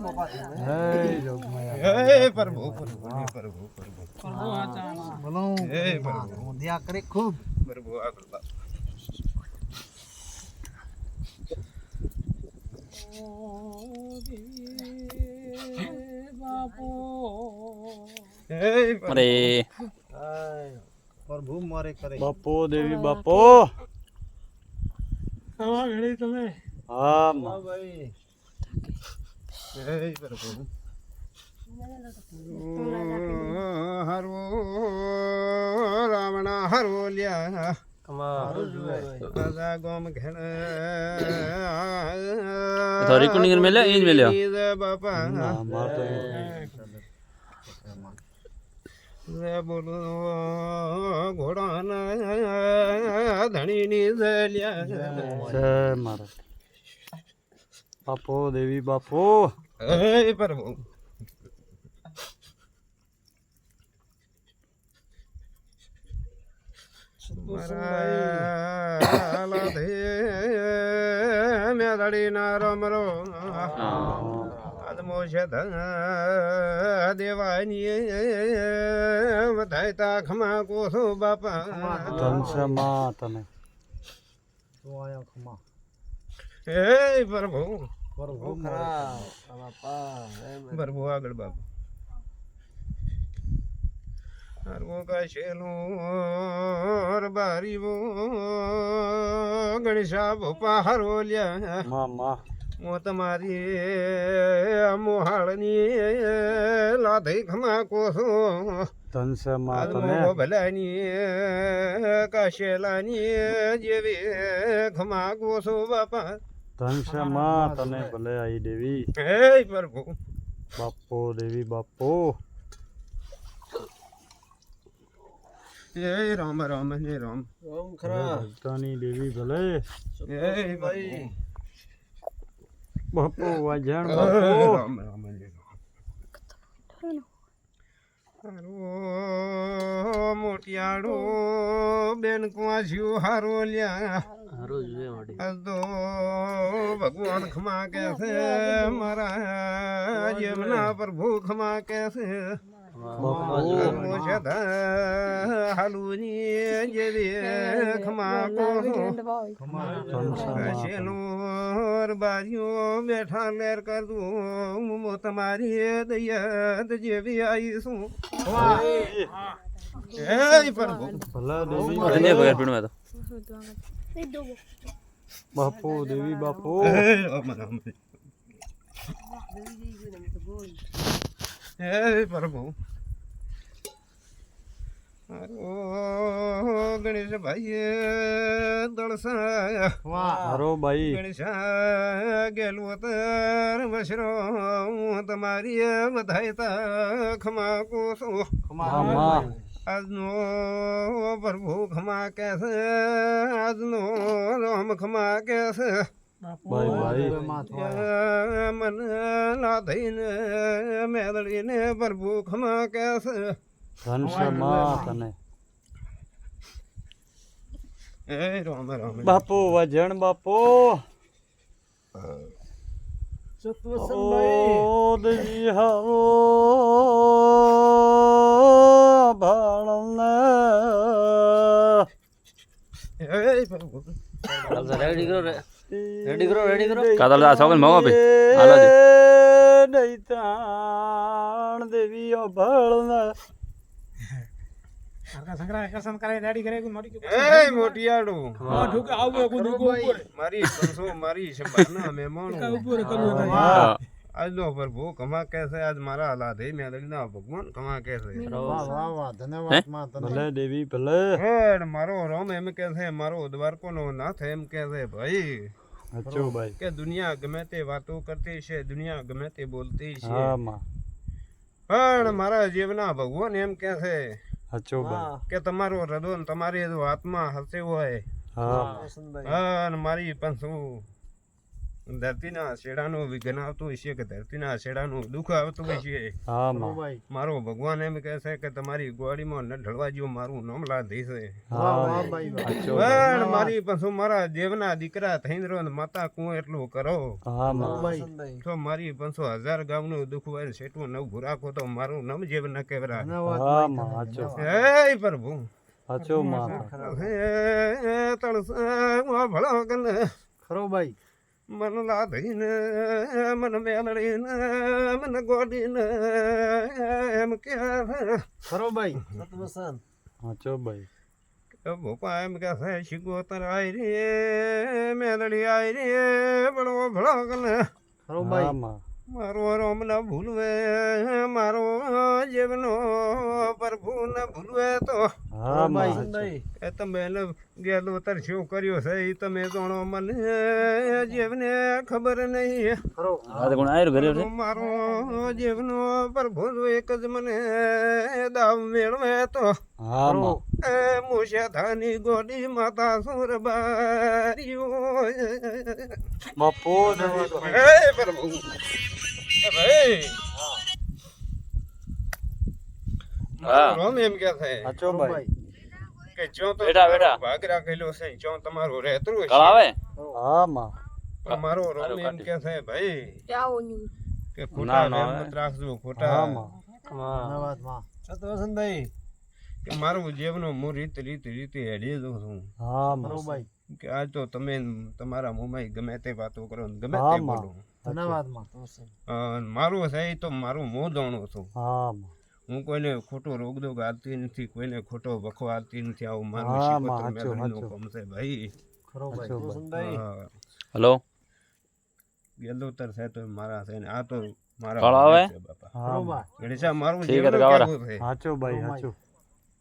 હે પ્રભુ પ્રભુ હે પ્રભુ પ્રભુ બોલો. હે પ્રભુ. દયા કરે ખૂબ. પ્રભુ આગળ બાપ. અરે. પ્રભુ મારે કરે. બાપો દેવી બાપો. હા માં. ભાઈ હે પ્રભુ હરવો રાવણ હરવો લ્યા ઘેણ તો recording મેલ્યા? ઈ જ મેલ્યા? બાપા ના, મારા બાપો દેવી બાપો. મારા લાધે મેદડીના રમરો દેવાની વધાય તાખમાં કોસો બાપા. ધનશે માં આયા ખમા. હે પ્રભુ. પ્રભુ પ્રભુ આગળ બાપુ. બારીવો ગણેશા ભોપા હરવો લ્યા માં તમારી મોહાળની લાધઈ ખમા કોસો. ભલાની કાશેલાની જેવી ખમા કોસો બાપા. ધનશે માં તને ભલે આઈ દેવી. હે પ્રભુ બાપો દેવી બાપો. જય રામ રામ હે રામ. રામ ખરા ભક્તાની દેવી ભલે. જય ભાઈ. બાપો વાજણ રામ બાપો. રામ હે હારો મોટિયાડો બેન કુવાસ્યું હારો લ્યા. તો ભગવાન ખમા કે છે મારા જેમના પ્રભુ ખમા કે છે. બેઠા લેર કર દઉં હું તમારી દયા જેવી આવીશું ભલે ભગત તો. બાપો દેવી બાપો. પ્રભુ ગણેશ ભાઈ દળસા હારો ભાઈ. ગણેશા ગેલું તર વસરો હું તમારી બધાય તા ખમા કોસો માં માં આજનો પ્રભુ ખમા કે છે? આજનો રામ ખમા કે છે? બાઈ ના થઈને મેદળીને પ્રભુ ખમા કે છે? બાપુ માં બાપુ હે રામ રામ. બાપો વજણ બાપો. ઓ દેવી હારો. પ્રભુ રેડી કરો રેડી કરો રેડી કરો. કાતલ આ સગન હાલો દે ભાળને. મારી મારી શબાના મહેમાનો. હા આજનો પ્રભુ કમા કેસે આજ મારા લાધે મેદળીના ભગવાન. કમા કેસે વાહ વાહ વાહ ધન્યવાદમાં તને. ભલે દેવી ભલે. હેડ મારો રોમ એમ કે છે મારો દ્વારકોનો નાથ એમ કેસે ભાઈ. અચ્છો ભાઈ. કે દુનિયા ગમે તે વાતો કરતી છે દુનિયા ગમે તે બોલતી છે. હા માં. પણ મારા જીવના ભગવાન એમ કે છે હચો ભાઈ કે તમારો હૃદય તમારી આત્મા હસે હોય. હા અને મારી પણ શું? ધરતીના શેડાનું વિઘ્ન આવતું હોય છે કે ધરતીના શેડાનું દુઃખ આવતું હોય છે? મારો ભગવાન એમ કહે છે કે તમારી ગોળીમાં ન ઢળવા જેવું મારું નામ લાધી છે. પણ મારી પાછું મારા દેવના દીકરા થઈને રહ્યો માતા કું એટલું કરો. હા ખરો માં. ભાઈ તો મારી પાંચસો હજાર ગામનું દુઃખ હોય ને સેટું નવ ભૂરાખો તો મારું નામ જેવ ન કેવરા હા પ્રભુ. સાચો માં. હે તળસા ભલો કને ખરો ભાઈ. મન લાધીને મન મેલડીને મન ગોડીને એમ કે ખરો ભાઈ સાચો ભાઈ ભોપા એમ કે છે શિગોતર આઈ રે મેલડી આઈ રે ભળો ભળો કને ખરો ભાઈ મારો રોમ ન ભૂલવે મારો જીવનો પ્રભુ ને ભૂલવે તો. હા ભાઈ. એ તમે એને ગેલો તરસ્યો કર્યો છે એ તમે જાણો મને જીવને ખબર નહીં. મારો જીવનો પ્રભુ એક જ મને દાવ મેળવે તો. એ મુશેથાની ગોડી માતા સુરબારીઓ. બાપો દેવી પ્રભુ. ભાઈ હા. રોમ એમ કે છે. સાચો ભાઈ. ભાઈ કે જો તો બેટા, બેટા. ભાગ રાખેલો છે જો તમારું રહેતું છે આવે? હા માં. તમારો રોમ એમ કે છે ભાઈ. કે ખોટા મત રાખજો ખોટા. હા માં. ધન્યવાદમાં. કે મારું જીવનો હું રીત રીત રીતે હેડી દઉં છું. હા મારો ભાઈ કે આજ તો તમે તમારા મોમાં ગમે તે વાતો કરો ને ગમે તે બોલો. ધન્યવાદ મારું છે તો મારું મોં જાણું છું. હું કોઈને ખોટો રોગદોગ ગાતી નથી કોઈને ખોટો વખો આલતી નથી આવું મારું. કામ છે ભાઈ. હલો? ગેલોતર છે તો મારા છે ને આ તો મારા આવે? બાપા. હા ખરો ગણેશા મારું છે ભાઈ સાચો.